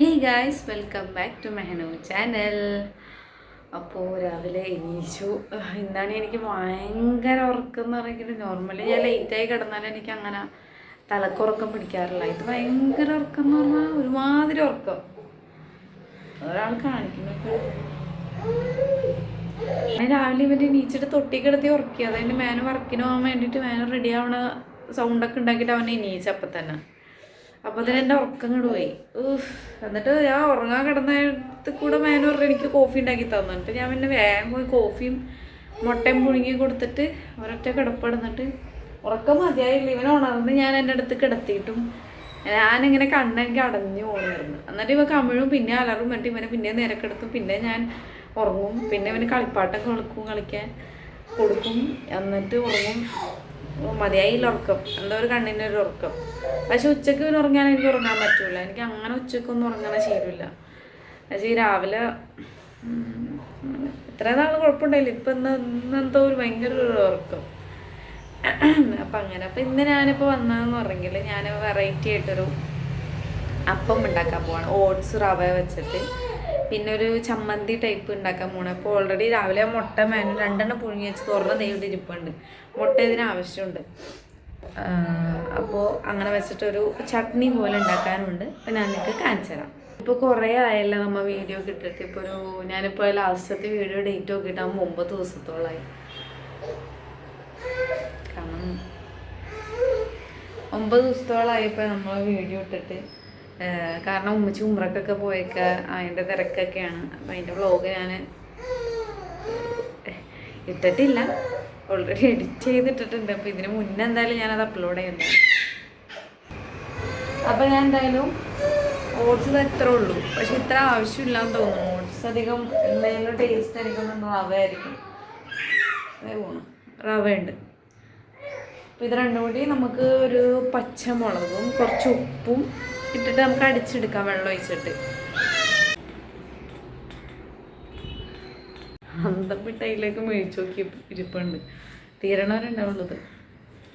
Hey guys welcome back to Mehanu channel അപ്പോൾ രാവിലെ എണീച്ചു. ഇന്നാണ് എനിക്ക് ഭയങ്കര ഉറക്കം എന്ന് പറയുന്നത് നോർമലി ഞാൻ ലേറ്റായി കിടന്നാലും എനിക്ക് അങ്ങനെ തലക്കുറക്കം പിടിക്കാറില്ല. ഇത് ഭയങ്കര ഉറക്കം എന്ന് പറഞ്ഞാൽ ഒരുമാതിരി ഉറക്കം. ഒരാൾ കാണിക്കുന്നു ഞാൻ രാവിലെ ഇവന്റെ എണീച്ചിട്ട് തൊട്ടി കിടത്തി ഉറക്കി. അതായത് മേന വർക്കിന് പോകാൻ വേണ്ടിയിട്ട് മേന റെഡി ആവണ സൗണ്ടൊക്കെ ഉണ്ടാക്കിയിട്ട് അവനെ എണീച്ചപ്പം തന്നെ. അപ്പോൾ അതിൽ എന്റെ ഉറക്കം കൂടെ പോയി. എന്നിട്ട് ഞാൻ ഉറങ്ങാൻ കിടന്നിടത്ത് കൂടെ മേന പറഞ്ഞ് എനിക്ക് കോഫി ഉണ്ടാക്കി തന്നു. എന്നിട്ട് ഞാൻ പിന്നെ വേഗം പോയി കോഫിയും മുട്ടയും പുഴുങ്ങി കൊടുത്തിട്ട് ഒരൊറ്റ കിടപ്പെടുന്നിട്ട് ഉറക്കം മതിയായില്ല. ഇവൻ ഉണർന്ന് ഞാൻ എന്റെ അടുത്ത് കിടത്തിയിട്ടും ഞാനിങ്ങനെ കണ്ണെനിക്ക് അടഞ്ഞു പോകണമായിരുന്നു എന്നിട്ട് ഇവ കമിഴും പിന്നെ അലറും എന്നിട്ട് ഇവനെ പിന്നെ നിരക്കെടുത്തും പിന്നെ ഞാൻ ഉറങ്ങും. പിന്നെ ഇവന് കളിപ്പാട്ടം കളിക്കും കളിക്കാൻ കൊടുക്കും. എന്നിട്ട് ഉറങ്ങും. മതിയായില്ല ഉറക്കം. എന്തോ ഒരു കണ്ണിന്റെ ഒരു ഉറക്കം. പക്ഷെ ഉച്ചയ്ക്ക് പിന്നെ ഉറങ്ങാൻ എനിക്ക് ഉറങ്ങാൻ പറ്റില്ല എനിക്ക് അങ്ങനെ ഉച്ചയ്ക്കൊന്നും ഉറങ്ങണ ശീലമില്ല. പക്ഷേ ഈ രാവിലെ ഇത്ര നാൾ കുഴപ്പമുണ്ടായില്ല. ഇപ്പം ഇന്ന് ഇന്ന് എന്തോ ഒരു ഭയങ്കര ഒരു ഉറക്കം. അപ്പം അങ്ങനെ. അപ്പം ഇന്ന് ഞാനിപ്പോൾ വന്നതെന്ന് പറഞ്ഞെങ്കിൽ ഞാൻ വെറൈറ്റി ആയിട്ടൊരു അപ്പം ഉണ്ടാക്കാൻ പോവാണ്. ഓട്സ് റവ വെച്ചിട്ട്. പിന്നെ ഒരു ചമ്മന്തി ടൈപ്പ് ഉണ്ടാക്കാൻ പോകണം അപ്പോൾ ഓൾറെഡി രാവിലെ മുട്ട മേന രണ്ടെണ്ണം പുഴുങ്ങി വെച്ച് തുറന്ന് നെയ്യുടെ ഇരിപ്പുണ്ട്. മുട്ട ഇതിന് ആവശ്യമുണ്ട്. അപ്പോൾ അങ്ങനെ വെച്ചിട്ടൊരു ചട്നി പോലെ ഉണ്ടാക്കാനുണ്ട്. അപ്പം ഞാൻ നിങ്ങൾക്ക് കാണിച്ചു തരാം. ഇപ്പോൾ കുറേ ആയല്ലോ നമ്മൾ വീഡിയോ കിട്ടിയിട്ട് ഇപ്പോൾ ഒരു ഞാനിപ്പോൾ ലാസ്റ്റത്തെ വീഡിയോ ഡേറ്റ് നോക്കിയിട്ടാകുമ്പോൾ ഒമ്പത് ദിവസത്തോളമായി കാരണം ഒമ്പത് ദിവസത്തോളമായപ്പോൾ നമ്മൾ വീഡിയോ ഇട്ടിട്ട്. കാരണം ഉമ്മച്ചി ഉമ്രക്കൊക്കെ പോയൊക്കെ അതിന്റെ തിരക്കൊക്കെയാണ്. അപ്പം അതിന്റെ വ്ളോഗ് ഞാൻ ഇട്ടിട്ടില്ല. ഓൾറെഡി എഡിറ്റ് ചെയ്തിട്ടിട്ടുണ്ട്. അപ്പോൾ ഇതിന് മുന്നേ എന്തായാലും ഞാനത് അപ്ലോഡ് ചെയ്യുന്നത് അപ്പോൾ ഞാൻ എന്തായാലും ഓട്സ് ഇത് ഉള്ളൂ. പക്ഷെ ഇത്ര ആവശ്യമില്ലാന്ന് തോന്നുന്നു. ഓട്സ് അധികം എന്തെങ്കിലും ടേസ്റ്റ് ആയിരിക്കും റവ ആയിരിക്കും പോകണം റവ ഉണ്ട് അപ്പോൾ ഇത് രണ്ടും കൂടി നമുക്ക് ഒരു പച്ചമുളകും കുറച്ച് ഉപ്പും ഇട്ടിട്ട് നമുക്ക് അടിച്ചെടുക്കാം വെള്ളം ഒഴിച്ചിട്ട്. അന്തപ്പിട്ട് അതിലേക്ക് മേടിച്ച് നോക്കി ഇരിപ്പുണ്ട്. തീരണവരുണ്ടാവുള്ളത്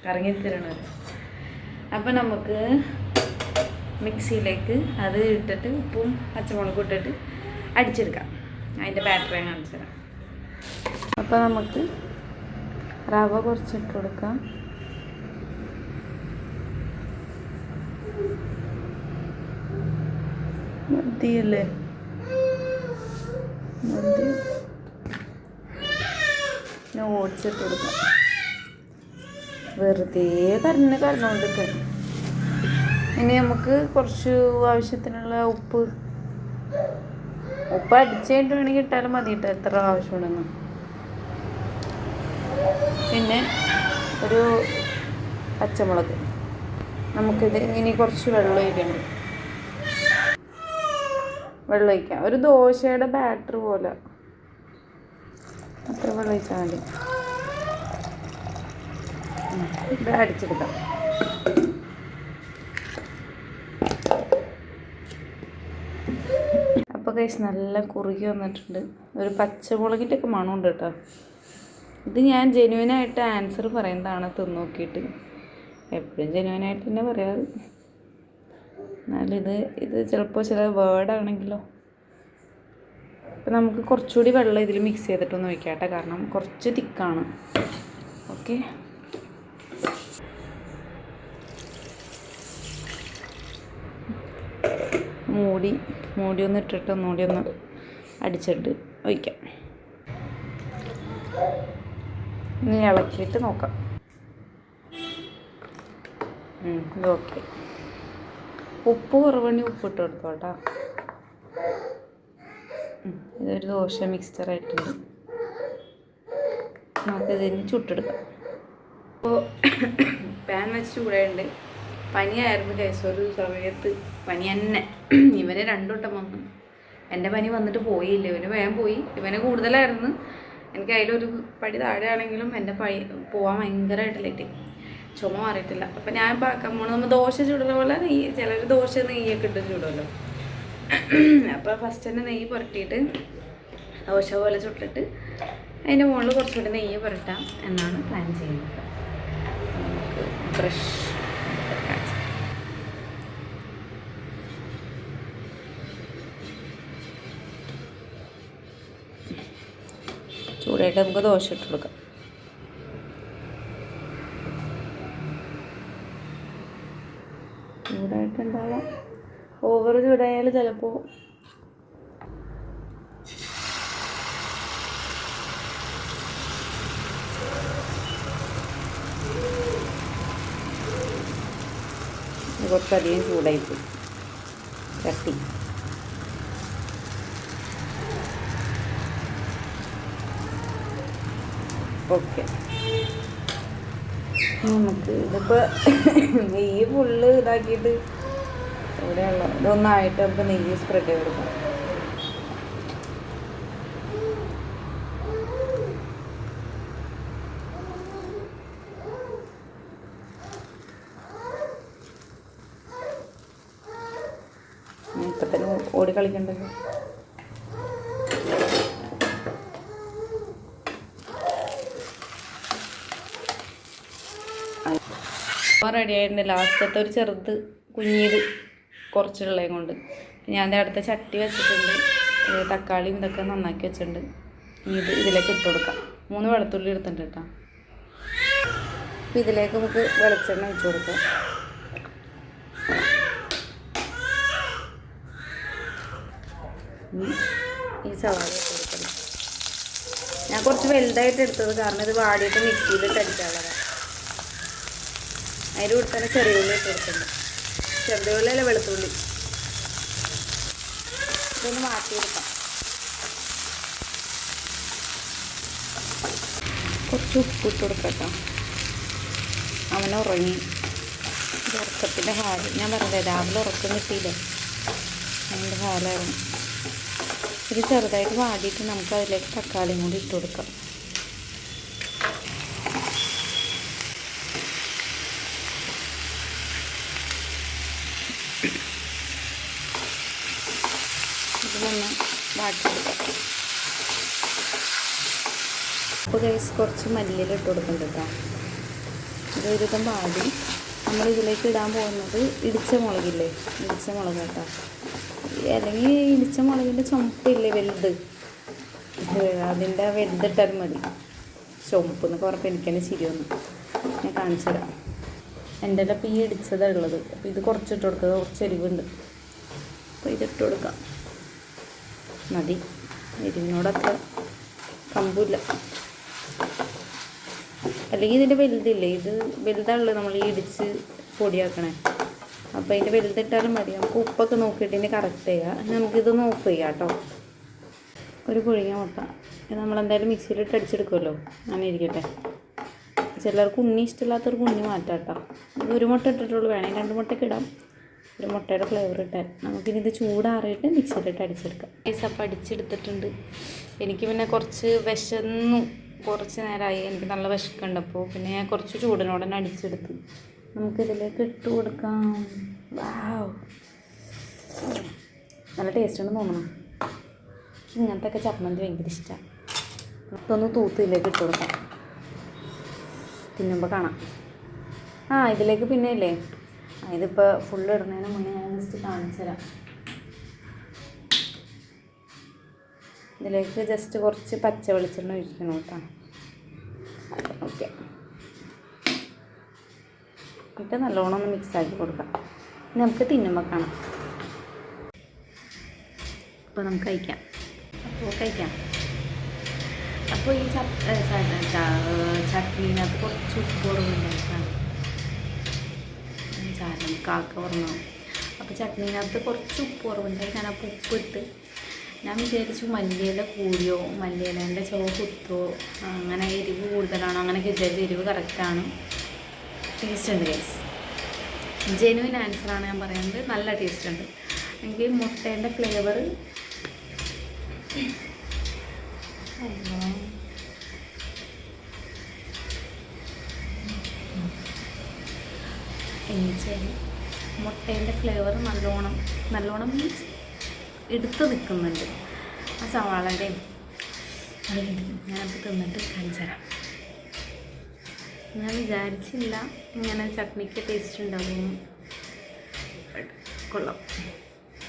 കറങ്ങി തീരണവർ അപ്പം നമുക്ക് മിക്സിയിലേക്ക് അത് ഇട്ടിട്ട് ഉപ്പും പച്ചമുളകും ഇട്ടിട്ട് അടിച്ചെടുക്കാം. അതിന്റെ ബാറ്ററി കാണിച്ചു തരാം. അപ്പോൾ നമുക്ക് റവ കുറച്ചിട്ട് കൊടുക്കാം. മതിയല്ലേ? മതി. ഞാൻ ഓടിച്ചിട്ട് കൊടുക്കാം വെറുതെ കരഞ്ഞ് കരഞ്ഞുകൊണ്ടിരിക്കാൻ ഇനി നമുക്ക് കുറച്ച് ആവശ്യത്തിനുള്ള ഉപ്പ്. ഉപ്പ് അടിച്ചായിട്ട് വേണമെങ്കിൽ ഇട്ടാലും മതി കേട്ടോ എത്ര ആവശ്യമുണ്ടെന്ന്. പിന്നെ ഒരു പച്ചമുളക്. നമുക്കിത് ഇനി കുറച്ച് വെള്ളം ഒഴിക്കണം. വെള്ളം ഒഴിക്കാം ഒരു ദോശയുടെ ബാറ്റർ പോലെ. അത്ര വെള്ളം ഒഴിച്ചാൽ മതി അടിച്ചെടുക്കാം. അപ്പോൾ കൈസ് നല്ല കുറുകി വന്നിട്ടുണ്ട്. ഒരു പച്ചമുളകിന്റെ ഒക്കെ മണമുണ്ട് കേട്ടോ. ഇത് ഞാൻ ജെനുവിനായിട്ട് ആൻസർ പറയുന്നതാണ് തിന്നു നോക്കിയിട്ട്. എപ്പോഴും ജെനുവിനായിട്ട് തന്നെ പറയാറ്. എന്നാലും ഇത് ചിലപ്പോൾ ചില വേർഡാണെങ്കിലോ അപ്പം നമുക്ക് കുറച്ചുകൂടി വെള്ളം ഇതിൽ മിക്സ് ചെയ്തിട്ടൊന്ന് ഒഴിക്കാട്ടെ കാരണം കുറച്ച് തിക്കാണ്. ഓക്കെ മൂടി മൂടി ഒന്ന് ഇട്ടിട്ട് ഒന്നുകൂടി ഒന്ന് അടിച്ചിട്ട് ഒഴിക്കാം. ഇനി ഇളക്കിയിട്ട് നോക്കാം. ഓക്കെ ഉപ്പ് കുറവുണ്ടെങ്കിൽ ഉപ്പ് ഇട്ട് കൊടുത്തോ കേട്ടോ ഇതൊരു ദോശ മിക്സ്ചർ ആയിട്ടുണ്ട്. നമുക്കിതിന് ചുട്ടെടുക്കാം. അപ്പോൾ പാൻ വെച്ച് ചൂടായിട്ടുണ്ട്. പനിയായിരുന്നു കേസ് ഒരു സമയത്ത് പനി തന്നെ. ഇവനെ രണ്ടുവട്ടം വന്നു. എന്റെ പനി വന്നിട്ട് പോയില്ല. ഇവന് വേഗം പോയി. ഇവന് കൂടുതലായിരുന്നു. എനിക്ക് അതിലൊരു പടി താഴെയാണെങ്കിലും എന്റെ പഴി പോകാൻ ഭയങ്കരമായിട്ട് ലേറ്റ് ചുമ മാറിയിട്ടില്ല. അപ്പം ഞാൻ പാക്കാൻ പോണത് നമ്മൾ ദോശ ചൂടുന്ന പോലെ നെയ്യ് ചിലർ ദോശ നെയ്യൊക്കെ ഇട്ട് ചൂടുമല്ലോ അപ്പോൾ ഫസ്റ്റ് തന്നെ നെയ്യ് പുരട്ടിയിട്ട് ദോശ പോലെ ചുട്ടിട്ട് അതിന്റെ മുകളിൽ കുറച്ചുകൂടി നെയ്യ് പുരട്ടാം എന്നാണ് പ്ലാൻ ചെയ്യുന്നത്. നമുക്ക് ഫ്രഷ് ചൂടായിട്ട് നമുക്ക് ദോശ ഇട്ട് കൊടുക്കാം. ചിലപ്പോൾ കുറച്ചധികം ചൂടായിപ്പോയി ചട്ടി ഓക്കെ. നമുക്ക് ഇതിപ്പോൾ നെയ്യ് ഫുള്ള് ഇതാക്കിയിട്ട് ഇവിടെയുള്ള ഇതൊന്നായിട്ട് നമുക്ക് നെയ്യ് സ്പ്രെഡ് ചെയ്ത് കൊടുക്കാം ഓടി കളിക്കണ്ടല്ലോ. റെഡി ആയിട്ടുണ്ട്. ലാസ്റ്റത്തെ ഒരു ചെറുത് കുഞ്ഞിത്. കുറച്ചുള്ളതും കൊണ്ട്. ഞാൻ എന്റെ അടുത്ത ചട്ടി വെച്ചിട്ടുണ്ട്. തക്കാളിയും ഇതൊക്കെ നന്നാക്കി വെച്ചിട്ടുണ്ട്. ഇത് ഇതിലേക്ക് ഇട്ട് കൊടുക്കാം. മൂന്ന് വെളുത്തുള്ളി എടുത്തിട്ടുണ്ട് കേട്ടോ. അപ്പം ഇതിലേക്ക് നമുക്ക് വെളിച്ചെണ്ണ ഒഴിച്ചു കൊടുക്കാം. ഈ സവാള ഞാൻ കുറച്ച് വലുതായിട്ട് എടുത്തത് കാരണം ഇത് വാടിയിട്ട് മിക്സിയിലിട്ട് അടിക്കാനുള്ളതാണ്. അതിന്റെ കൂടെ തന്നെ ചെറിയ ഉള്ളി ഇട്ട് കൊടുക്കുന്നുണ്ട് അല്ല വെളുത്തുള്ളി. ഇതൊന്ന് മാറ്റി കൊടുക്കാം കുറച്ച് ഉപ്പ് ഇട്ട് കൊടുക്കട്ടോ. അവൻ ഉറങ്ങി. ഉറക്കത്തിന്റെ ഹാൽ. ഞാൻ പറഞ്ഞത് രാവിലെ ഉറക്കം കിട്ടിയില്ലേ? അതിന്റെ ഹാലായിരുന്നു. ഇത് ചെറുതായിട്ട് വാടിയിട്ട് നമുക്ക് അതിലേക്ക് തക്കാളിയും കൂടി ഇട്ട് കൊടുക്കാം. ഇതൊന്ന് വാട്ടിയെടുക്കാം. അപ്പോൾ ഗൈസ് കുറച്ച് മല്ലിയിൽ ഇട്ട് കൊടുക്കുന്നുണ്ട് കേട്ടോ. ഇത് പാടി നമ്മൾ ഇതിലേക്ക് ഇടാൻ പോകുന്നത് ഇടിച്ച മുളകില്ലേ? ഇടിച്ച മുളക് കേട്ടോ. അല്ലെങ്കിൽ ഇടിച്ച മുളകിന്റെ ചുമപ്പില്ലേ വലുത്? അതിന്റെ വലുതിട്ടാൽ മതി. ചുമപ്പ് എന്നൊക്കെ പറഞ്ഞപ്പോൾ എനിക്ക് തന്നെ ചിരി വന്നു. ഞാൻ കാണിച്ചു തരാം. എന്റെ ഇപ്പം ഈ ഇടിച്ചതാണ് ഉള്ളത്. അപ്പോൾ ഇത് കുറച്ചിട്ട് കൊടുക്കുക കുറച്ച് എരിവുണ്ട്. അപ്പോൾ ഇതിട്ട് കൊടുക്കാം. മതി. ഇതിനോടൊക്കെ കമ്പില്ല. അല്ലെങ്കിൽ ഇതിന്റെ വലുതില്ലേ? ഇത് വലുതാണല്ലോ നമ്മൾ ഈ ഇടിച്ച് പൊടിയാക്കണേ. അപ്പോൾ അതിന്റെ വലുതിട്ടാലും മതി. നമുക്ക് ഉപ്പൊക്കെ നോക്കിയിട്ട് ഇതിന് കറക്റ്റ് ചെയ്യുക നമുക്കിതൊന്ന് ഓഫ് ചെയ്യാം കേട്ടോ. ഒരു പുഴുങ്ങിയ മുട്ട ഇത് നമ്മളെന്തായാലും മിക്സിയിലിട്ട് അടിച്ചെടുക്കുമല്ലോ അങ്ങനെ ഇരിക്കട്ടെ. ചിലർക്ക് ഉണ്ണി ഇഷ്ടമില്ലാത്തവർക്ക് ഉണ്ണി മാറ്റാം കേട്ടോ. ഒരു മുട്ട ഇട്ടിട്ടുള്ളൂ. വേണമെങ്കിൽ രണ്ട് മുട്ടയ്ക്ക് ഇടാം. ഒരു മുട്ടയുടെ ഫ്ലേവർ ഇട്ടാൽ. നമുക്കിനി ഇത് ചൂടാറിയിട്ട് മിക്സിയിലിട്ട് അടിച്ചെടുക്കാം. ഈ അപ്പം അടിച്ചെടുത്തിട്ടുണ്ട്. എനിക്ക് പിന്നെ കുറച്ച് വിശന്നു. കുറച്ച് നേരമായി. എനിക്ക് നല്ല വിശക്കുണ്ട്. അപ്പോൾ പിന്നെ ഞാൻ കുറച്ച് ചൂടിനോടെ തന്നെ അടിച്ചെടുത്ത്. നമുക്കിതിലേക്ക് ഇട്ട് കൊടുക്കാം. വാവ് നല്ല ടേസ്റ്റ് ഉണ്ടെന്ന് തോന്നണം ഇങ്ങനത്തെ ഒക്കെ ചമ്മന്തി ഭയങ്കര ഇഷ്ടമാണ് ഇതൊന്ന് തൂത്ത് ഇതിലേക്ക് ഇട്ട് കൊടുക്കാം. തിന്നുമ്പോൾ കാണാം. ആ ഇതിലേക്ക് പിന്നെ ഇല്ലേ? ആ, ഇതിപ്പോൾ ഫുള്ള് ഇടുന്നതിന് മുന്നേ ഞാൻ ജസ്റ്റ് കാണിച്ചു തരാം ഇതിലേക്ക് ജസ്റ്റ് കുറച്ച് പച്ച വെളിച്ചെണ്ണ ഒഴിക്കണം കേട്ടോ. ഓക്കെ എന്നിട്ട് നല്ലോണം ഒന്ന് മിക്സ് ആക്കി കൊടുക്കാം. ഇനി നമുക്ക് തിന്നുമ്പോൾ കാണാം. അപ്പോൾ നമുക്ക് കഴിക്കാം. അപ്പോൾ കഴിക്കാം. അപ്പോൾ ഈ ചട്ടിനകത്ത് കുറച്ച് ഉപ്പ് ചാരം കാക്ക പറഞ്ഞു അപ്പോൾ ചട്നീനകത്ത് കുറച്ച് ഉപ്പ് കുറവുണ്ടായി ഞാൻ അപ്പോൾ ഉപ്പിട്ട് ഞാൻ വിചാരിച്ചു മല്ലിയില കൂടിയോ മല്ലിയിലേന്റെ ചുവ കുത്തോ അങ്ങനെ എരിവ് കൂടുതലാണോ അങ്ങനെയൊക്കെ വിചാരിച്ചു എരിവ് കറക്റ്റാണ് ടേസ്റ്റ് ഉണ്ട് ഗൈസ് ജെനുവിൻ ആൻസറാണ് ഞാൻ പറയുന്നത്. നല്ല ടേസ്റ്റ് ഉണ്ട്. എനിക്ക് മുട്ടേന്റെ ഫ്ലേവർ എനിക്ക് മുട്ടേന്റെ ഫ്ലേവർ നല്ലോണം നല്ലോണം മീൻസ് എടുത്ത് നിൽക്കുന്നുണ്ട് ആ സവാളയുടെ ഞാനപ്പോൾ തിന്നിട്ട് കാണിച്ചു ഞാൻ വിചാരിച്ചില്ല ഇങ്ങനെ ചട്നിക്ക് ടേസ്റ്റ് ഉണ്ടാവും. കൊള്ളാം.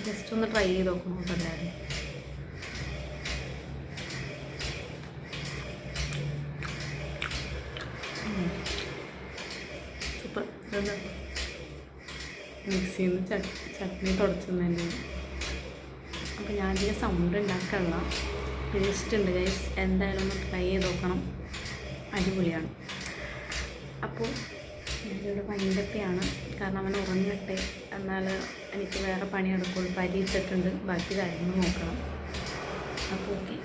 ജസ്റ്റ് ഒന്ന് ട്രൈ ചെയ്ത് നോക്കണം കൊണ്ടല്ലായിരുന്നു സൂപ്പർ. എന്താ മിക്സിയിൽ നിന്ന് ചട്നി തുടച്ചു തന്നെ അപ്പോൾ ഞാൻ അധികം സൗണ്ട് ഉണ്ടാക്കാനുള്ള ടേസ്റ്റ് ഉണ്ട് ഗൈസ് എന്തായാലും ഒന്ന് ട്രൈ ചെയ്ത് നോക്കണം. അടിപൊളിയാണ്. അപ്പോൾ ഞാനിവിടെ വൈൻഡപ്പിയാണ് കാരണം അവൻ ഉറങ്ങട്ടെ എന്നാൽ എനിക്ക് വേറെ പണി പരിയിട്ടിട്ടുണ്ട് ബാക്കി കാര്യങ്ങൾ നോക്കണം. അപ്പോൾ ഓക്കെ